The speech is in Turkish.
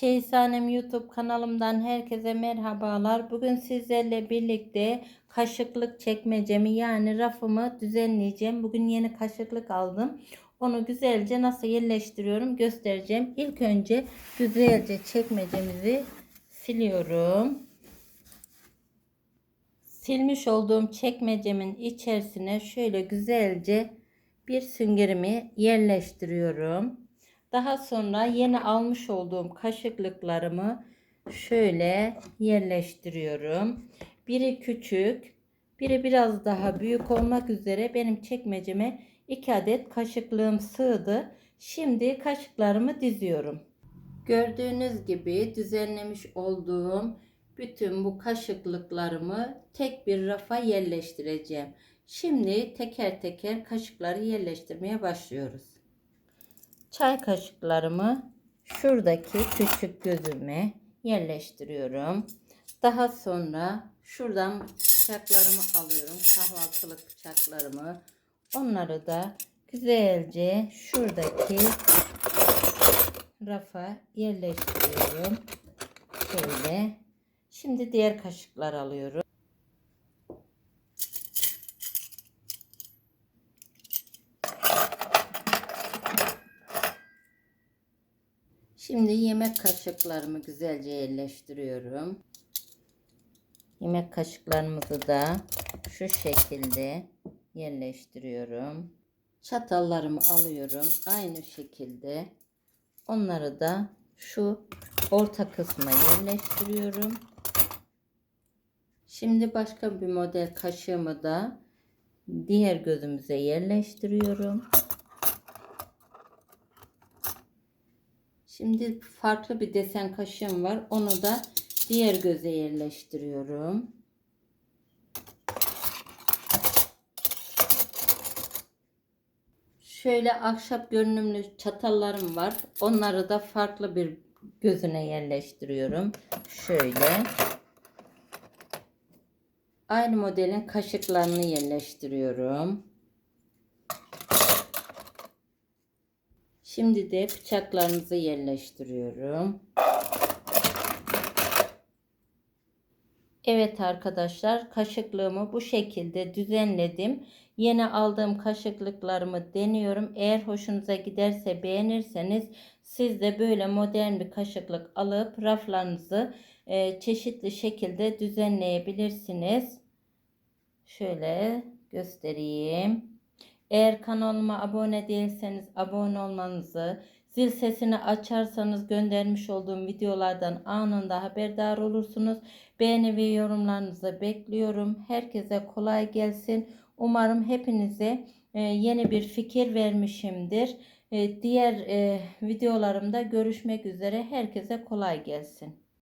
Çeyisanem YouTube kanalımdan herkese merhabalar. Bugün sizlerle birlikte kaşıklık çekmecemi yani rafımı düzenleyeceğim. Bugün yeni kaşıklık aldım. Onu güzelce nasıl yerleştiriyorum göstereceğim. İlk önce güzelce çekmecemizi siliyorum. Silmiş olduğum çekmecemin içerisine şöyle güzelce bir süngerimi yerleştiriyorum. Daha sonra yeni almış olduğum kaşıklıklarımı şöyle yerleştiriyorum. Biri küçük, biri biraz daha büyük olmak üzere benim çekmeceme 2 adet kaşıklığım sığdı. Şimdi kaşıklarımı diziyorum. Gördüğünüz gibi düzenlemiş olduğum bütün bu kaşıklıklarımı tek bir rafa yerleştireceğim. Şimdi teker teker kaşıkları yerleştirmeye başlıyoruz. Çay kaşıklarımı şuradaki küçük gözüme yerleştiriyorum. Daha sonra şuradan bıçaklarımı alıyorum. Kahvaltılık bıçaklarımı. Onları da güzelce şuradaki rafa yerleştiriyorum. Şöyle. Şimdi diğer kaşıklar alıyorum. Şimdi yemek kaşıklarımı güzelce yerleştiriyorum. Yemek kaşıklarımızı da şu şekilde yerleştiriyorum. Çatallarımı alıyorum. Aynı şekilde onları da şu orta kısma yerleştiriyorum. Şimdi başka bir model kaşığımı da diğer gözümüze yerleştiriyorum. Şimdi farklı bir desen kaşığım var. Onu da diğer göze yerleştiriyorum. Şöyle ahşap görünümlü çatallarım var. Onları da farklı bir gözüne yerleştiriyorum. Şöyle. Aynı modelin kaşıklarını yerleştiriyorum. Şimdi de bıçaklarımızı yerleştiriyorum. Evet arkadaşlar kaşıklığımı bu şekilde düzenledim. Yeni aldığım kaşıklıklarımı deniyorum. Eğer hoşunuza giderse beğenirseniz siz de böyle modern bir kaşıklık alıp raflarınızı e, çeşitli şekilde düzenleyebilirsiniz. Şöyle göstereyim. Eğer kanalıma abone değilseniz abone olmanızı, zil sesini açarsanız göndermiş olduğum videolardan anında haberdar olursunuz. Beğeni ve yorumlarınızı bekliyorum. Herkese kolay gelsin. Umarım hepinize e, yeni bir fikir vermişimdir. E, diğer e, videolarımda görüşmek üzere. Herkese kolay gelsin.